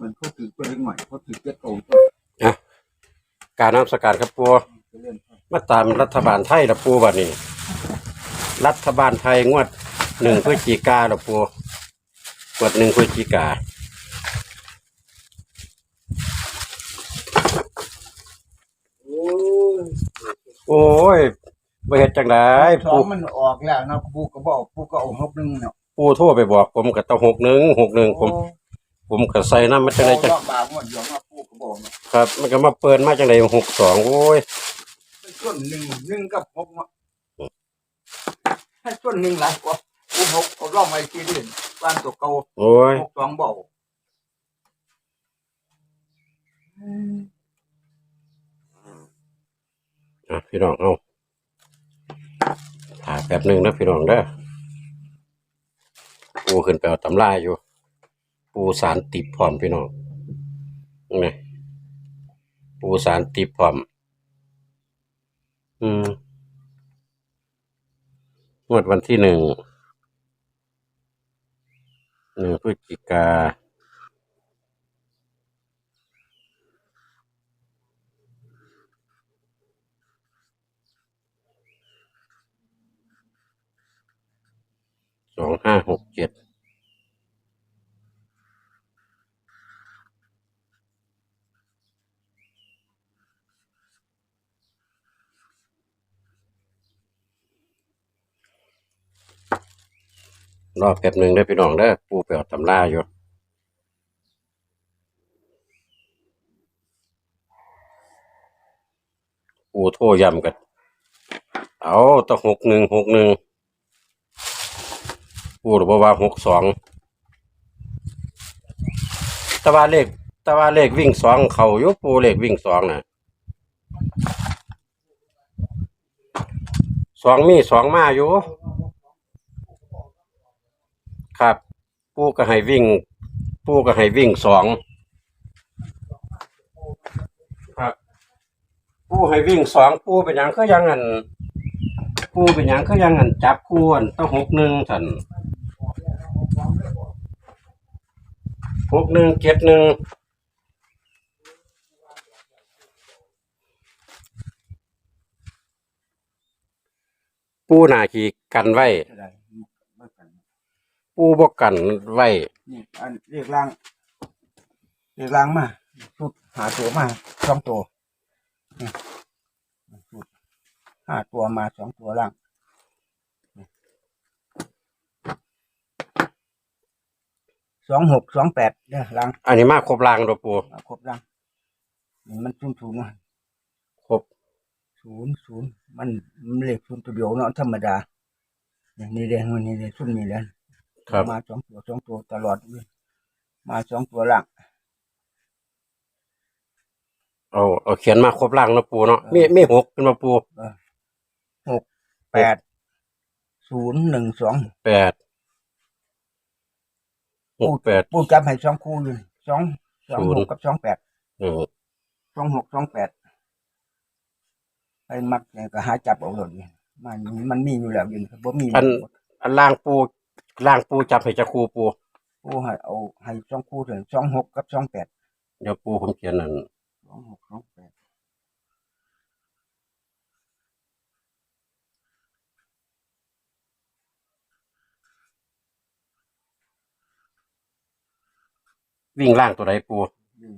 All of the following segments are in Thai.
มันเขาถือตัวเล็กหน่อยเขาถือเจ็ดโตตัวการนำสกัดครับปูจะเล่นมาตามรัฐบาลไทยละปูบัดนี้ รัฐบาลไทยงวดหนึ่งพฤศจิกาละปูงวดหนึ่งพฤศจิกาโอ้ยโอ้ยบ่เฮ็ดจังไดสอปูงมันออกแล้วเนาะปูก็บอกปูก็เอาหกหนึ่งเนาะปูโทรไปบอกผมก็ต้องหกหนึ่งหกหนึ่งผม ผมก็ใส่น้ำมันจังไดจังรอบบาหมดเดี๋ยวมาปูก็บอกเนาะครับ มันก็มาเปิดมาจังไดหกสองโอ้ยส่วนหนึ่งหนึ่งกับหกเนาะให้ส่วนหนึ่งหลายกว่าปูหกเอาล่องไว้ที่เด่นบ้านตัวเก่าโอ้ยหกสองเบาอะพี่น้องเอาถ่ายแป๊บหนึ่งนะพี่น้องเด้อปูขึ้นไปเอาตำราอยู่ ปูสารติดพร้อมพี่น้องนี่ปูสารติดพร้อม อืมงวดวันที่หนึ่งหนึ่งพฤศจิกาสองห้าหกเจ็ด รอบแป๊บหนึ่งได้พี่น้องได้อปูไปเอาตำราอยู่ปูโทยำกัน เอาตะหกหนึ่งหกหนึ่งปูหรือว่าหกสองตะว่าเลขตะว่าเลขวิ่งสองเขายุปูเลขวิ่งสองน่ะสองมีสองมาอยู่ ครับ ปูก็ให้วิ่ง ปูก็ให้วิ่งสองครับ ปูให้วิ่งสองปูเป็นหยังก็ยังอันปูเป็นหยังก็ยังอันจับคู่อันต้องหกหนึ่งสันหกหนึ่งเจ็ดหนึ่งปูหนาขีกันไว้ไปูบกกันไว้ นี่อันเรียกล่างเรียกล่างมาสุดหาตัวมาสองตัวนี่สุดหาตัวมาสองตัวล่างนี่สองหกสองแปดเนี่ยล่างอันนี้มาครบรางตัวปูมาครบล่างนี่มันศูนย์ศูนย์มาครบศูนย์ศูนย์มันมันเลขศูนย์ตัวเดียวเนาะธรรมดาอย่างนี้เด้มันนี่เด้ชุดนี้เด้ ครับ มาสองตัวสองตัวตลอดเลยมาสองตัวล่างเอาเอาเขียนมาครบรางแล้วปูเนาะมีมีหกเป็นมาปูหกแปดศูนย์หนึ่งสองแปดหกแปดปูจับให้สองคู่อยู่สองสองศูนหย์กกับสองแปดเออสองหกสองแปดไปมักเนี่ยก็หาจับเอาเลยมันมันมีอยู่แล้วอยู่บ่มีอันอันล่างปู ล่างปูจับให้จะครูปู ปูให้เอาให้สองคู่ถึงสองหกกับสองแปดเดี๋ยวปูผมเขียนนั่นสองหกสองแปดวิ่งล่างตัวใดปูอยู่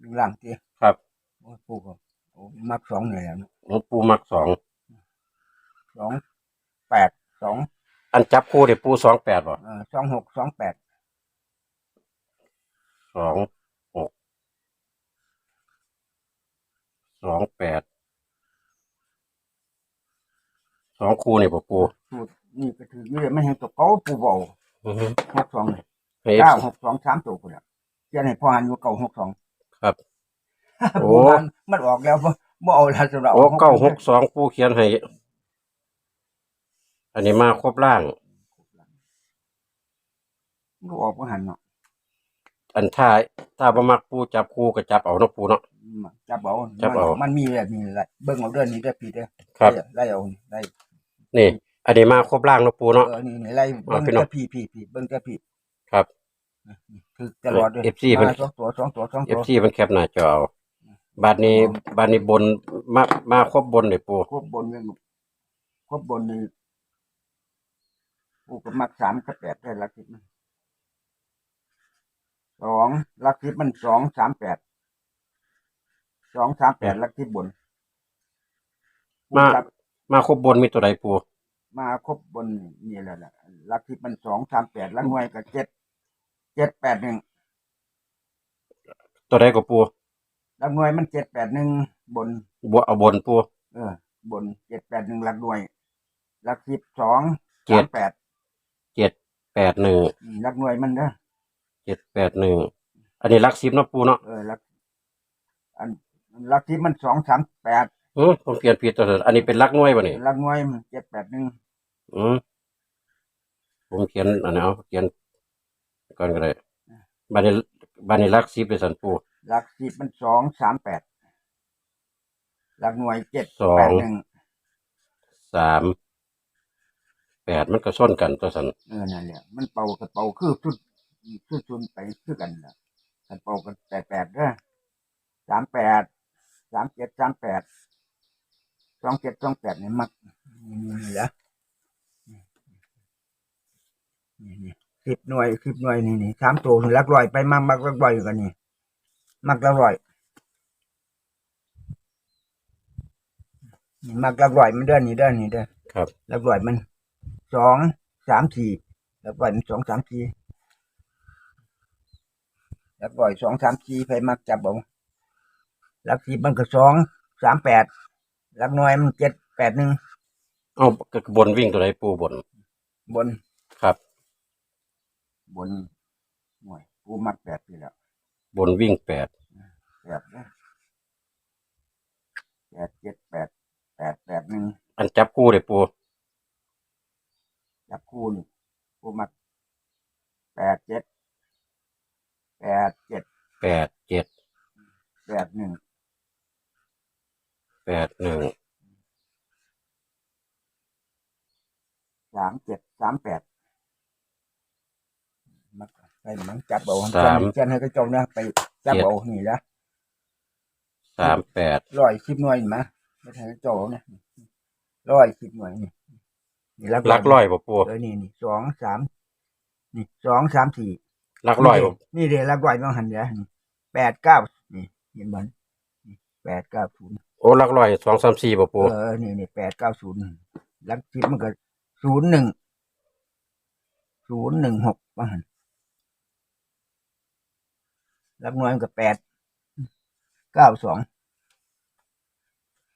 อยู่ล่างเตี้ยครับโอ้ยปูก็โอ้มักสองเลยนะหลวงปูมักสองสองแปดสอง อันจับคู่เดี๋ยวปูสองแปดบ่เอ่อสองหกสองแปดสองหกสองแปดสองคู่นี่บ่ปูสูตรนี่ก็ถือเยอะไม่เห็นตัวเก้าปูเบาอือฮึหกสองเลยให้เก้าหกสองสามตัวกูแล้วเจ้าไหนพ่อหันอยู่เก้าหกสองครับ โอ้ ปูหันมันออกแล้วบ่บ่เอาแล้วสำหรับโอ้เก้าหกสองปูเขียนให้ อันนี้มาครบล่างมันออกบ่หันเนาะอันถ้าถ้าบ่มักปูจับคู่ก็จับเอาเนาะปูเนาะ จับเอาจับเอามั นมีแบบนี้แหละเบิ่งเอาเดือนนี้ได้อปีเด้อครับ ไล่เอาไล่นี่ อันนี้มาครบล่างเนาะปูเนาะ เออนี่นี่ไล่เอาเบิ่งพี่น้อง แต่พี่พี่พี่เบิ่งแต่พี่ครับ คือตลอดเลย FC เพิ่นมาสองตัวสองตัวสองเอตัวฟซีมันแคปหน้าจอเอาบัดนี้บัดนี้บนมามาครบบนเลยปูควบบนเรื่องควบบนนี่ กูก็มักสามกับแปดได้ลักทิพมันสองลักทิพมันสองสามแปดสองสามแปดลักทิพบนมาลักมาครบบนมีตัวใดปูมาครบบนนี่แหละนะลักทิพมันสองสามแปดลักหน่วยกับเจ็ดเจ็ดแปดหนึ่งตัวใดก็ปูลักหน่วยมันเจ็ดแปดหนึ่งบนบวเอาบนปูเออบนเจ็ดแปดหนึ่งลักหน่วยลักทิพสองเจ็สาดมแปด เจ็ดแปดหนึ่งอืมลักหน่วยมันเด้อเจ็ดแปดหนึ่งอันนี้ลักซิบเนาะปูเนาะเออลัก อันลักทิพมันสองสามแปดเออผมเปลี่ยนผิดตัวเถอะอันนี้เป็นลักน้อยป่ะนี่ลักหน่วยมันเจ็ดแปดหนึ่งอืมผมเขียนอันนี้เอาเขียนก่อนก็ได้บัดนี้บัดนี้ลักซิบเป็นสันปูลักทิพมันสองสามแปดลักหน่วยเจ็ดสอง แปดหนึ่งสาม แปดมันก็ส้นกันตัวสันเออนั่นแหละมันเป่ากับเป่าคือชุดชุดชุนไปคือกันนะกันเป่ากันแปดแปดเด้อสามแปดสามเจ็ดสามแปดสองเจ็ดสองแปดเนี่ยมักนี่นี่ละนี่นี่สิบหน่วยสิบหน่วยนี่นี่สามตัวลักลอยไปมักมักลักลอยอยู่กันนี่มักลักลอยมักลักลอยมันเด้อนี่เด้อนี่เด้อครับล้วปล่อยมัน สองสามสี่แล้วปล่อยมันสองสามสี่แล้วปล่อยสองสามสี่ไปมักจับเอาลักสีมันก็สองสามแปดลักน้อยมันเจ็ดแปดหนึ่งเอาบนวิ่งตัวใดปูบน บนครับ บนหน่วยกูมักแปดไปแล้ว บนวิ่งแปดแปดนะแปดเจ็ดแปดแปดแปดหนึ่งอันจับกู้เลยปู จับคู่นี่กูมักแปดเจ็ดแปดเจ็ดแปดเจ็ดแปดหนึ่งแปดหนึ่งสามเจ็ดสามแปดมักไปมันจับเอาสาม เจ้าให้กระจงนะไปจับเอานี่ละสามแปดร้อยสิบหน่วยมาไม่ใช่กระโจนะร้อยสิบหน่วยนี่ นี่ลักร้อยบ่ปูเออนี่นี่สองสามนี่สองสามสี่ลักร้อยบ่นี่เดี๋ยวลักร้อยมาหันเดี๋ยวนี่แปดเก้านี่เห็นมันนี่แปดเก้าศูนย์โอ้ลักร้อยสองสามสี่บ่ปูเออนี่นี่แปดเก้าศูนย์ลักสิบมันก็ศูนย์หนึ่งศูนย์หนึ่งหกว่าหันลักน้อยมันก็แปดเก้าสอง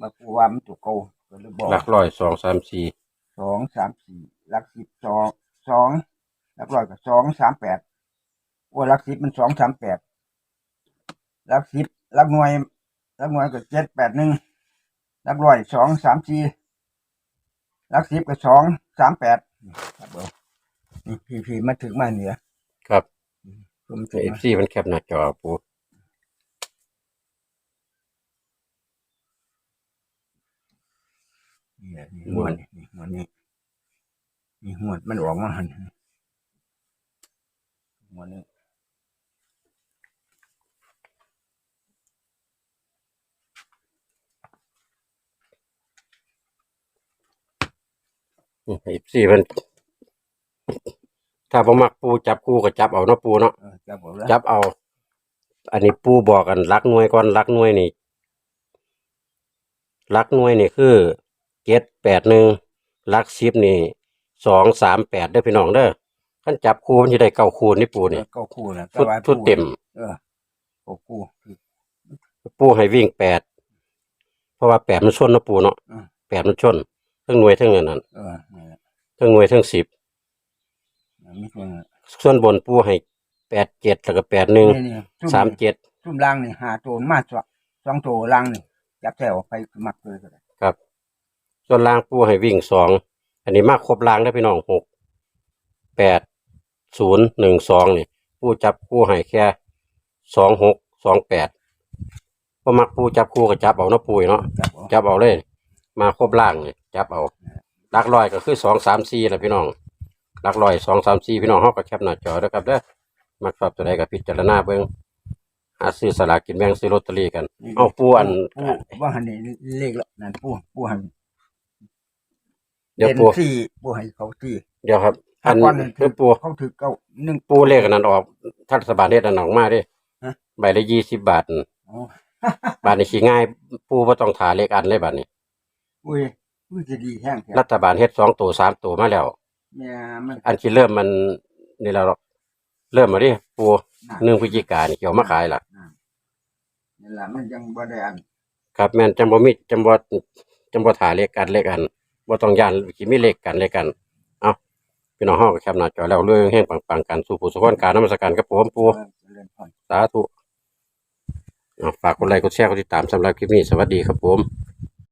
มากูว่ามันถูกโกก็เลยบอกลักร้อยสองสามสี่ สองสามสี่ลักสิบสองสองลักร้อยกับสองสามแปดโอ้ยลักสิบมันสองสามแปดลักสิบลักหน่วยลักหน่วยก็เจ็ดแปดหนึ่งลักร้อยสองสามสี่ลักสิบกับสองสามแปดครับผมนี่พี่พี่มาถึงมาเหนือครับรวมถึงเอฟมาซีมันแคบหน้าจอปู นี่แหละนี่หัวนี่นี่หัวนี่นี่หัวมันออกมาหันหัวนี่เอฟซีมันถ้าผมมักปูจับกู้ก็จับเอาเนาะปูเนาะเออจับเอาแล้วจับเอา อันนี้ปูบอกกันรักหน่วยก่อนรักหน่วยนี่รักหน่วยนี่คือ เจ็ดแปดหนึ่งรักสิบนี่สองสามแปดเด้อพี่น้องเด้อขั้นจับคู่มันจะได้เก้าคูณนี่ปูนี่ก็คู่นะชุดชุดเต็ม เออก็คู่คือปูให้วิ่งแปดเพราะว่าแปดมันชนเนาะปูเนาะอืมแปดมันชนทั้งหน่วยทั้งอันนั้นเออนี่แหละทั้งหน่วยทั้งสิบมีคนส่วนบนปูให้แปดเจ็ดแล้วก็แปดหนึ่งนี่นี่ซุ่สามเจ็ดซุ่มล่างนี่หาโจนมาสองสองโจล่างนี่จับแถวไปมักเลยก็ได้ครับ ส่วนล่างปูให้วิ่งสอง อันนี้มากครบล่างได้อพี่น้องหกแปดศูนย์หนึ่งสองนี่ปูจับปูให้แค่สองหกสองแปดพอมักปูจับคู่ก็จับเอาเนาะปูเนาะจับเอาจับเอาเลย มาครบล่างนี่จับเอาหลักร้อยก็คือสองสามสี่แหละพี่น้องหลักร้อยสองสามสี่พี่น้องเขาก็แคปหน้าจอแล้วครับเด้อมักชอบตัวใดกับพิจารณาเบิ่งหาซื้อสลากกินแบ่งซื้อลอตเตอรี่กัน เอาปูอัน ปูว่าหันนี่เลขแล้วนั่นปูปูหัน เดี๋ยวเป็นปูสี่ปูให้เขาสี่เดี๋ยวครับ อันถ้าก้อนหนึ่งคือปูเขาถือเก้าหนึ่ง ปูเลขอันนั้นออกทัศบาลเฮ็ดอันนั้นออกมาเดิฮะ ใบละยี่สิบบาทนั่นอ๋อบาทนี้ขี้ง่าย ปูบ่ต้องถาเลขอันเลยบาทนี้อุ้ยอุ้ยจะดีแห้งแท้รัฐบาลเฮ็ดสองตัวสามตัวมาแล้ว แม่มันอันที่เริ่มมันนี่แล้วหรอกเริ่มมาดิปูน่ะหนึ่งพฤศจิกายนนี่เกี่ยวมาขายล่ะ นี่แหละมันยังบ่ได้อันครับแม่นจำบ่มีจำบ่จำบ่ถ่ายเลขกันเลขกัน บ่ต้องย่านสิมีเลขกันเลขกัน เอาพี่น้องเฮาก็แคปหน้าจอแล้วเรื่องแห่งปังๆกันสู่ผู้สุขคนการนมัสการกับผมปูเจริญพรสาธุเอาฝากกดไลค์กดแชร์กดติดตามสำหรับคลิปนี้สวัสดีครับผมส